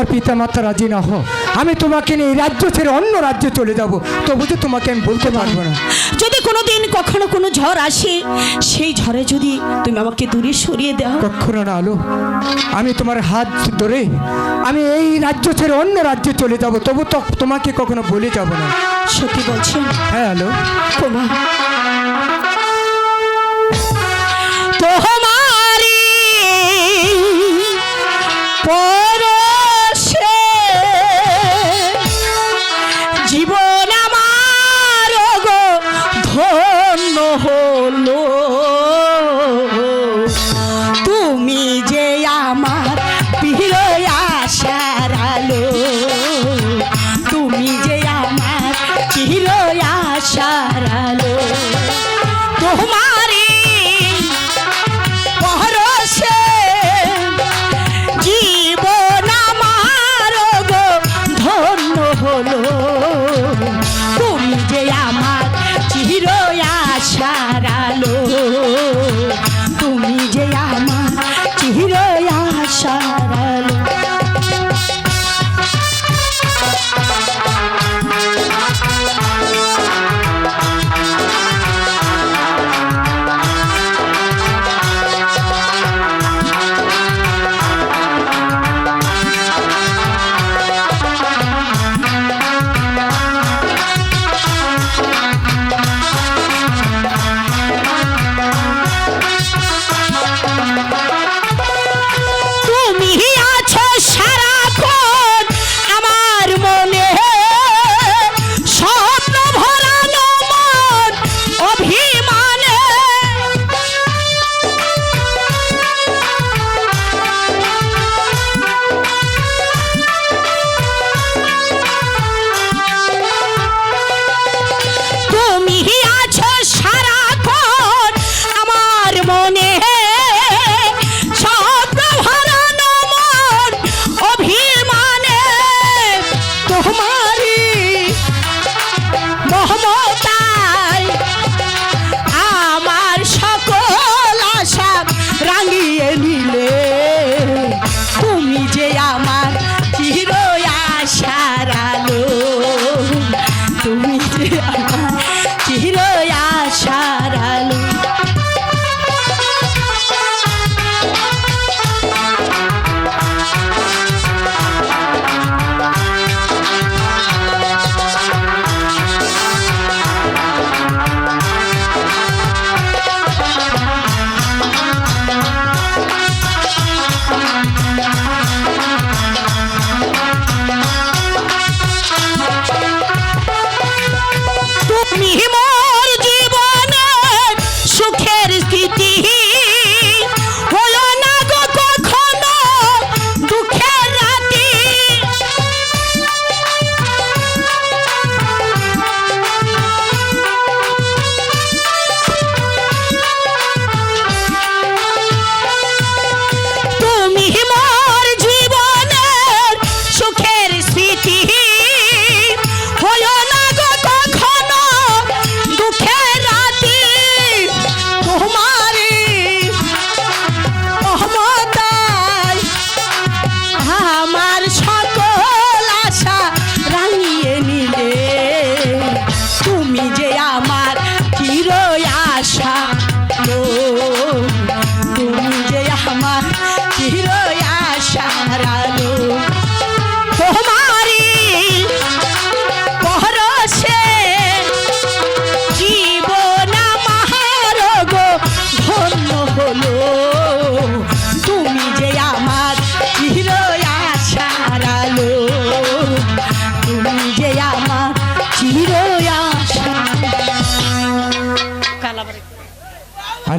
আমার পিতা মাতা রাজি না হো আমি তোমাকে নিয়ে এই রাজ্য ছেড়ে অন্য রাজ্যে চলে যাব। তবু তো তোমাকে আমি বলতে পারব না। যদি কোনো দিন কখনো কোনো ঝড় আসে সেই ঝড়ে যদি তুমি আমাকে দূরে সরিয়ে দাও। কখনো না আলো। আমি তোমার হাত ধরে আমি এই রাজ্য ছেড়ে অন্য রাজ্যে চলে যাব। তবু তো তোমাকে কখনো বলে যাব না। সত্যি বলছেন? হ্যাঁ আলো। তোমার তোমারি আশার আলো। তোমারি জীবন আমার গো ধন্য হলো। তুমি যে আমার চির আশার তুমি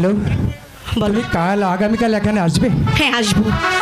হ্যালো বলো কাল আগামীকাল এখানে আসবে? হ্যাঁ আসব।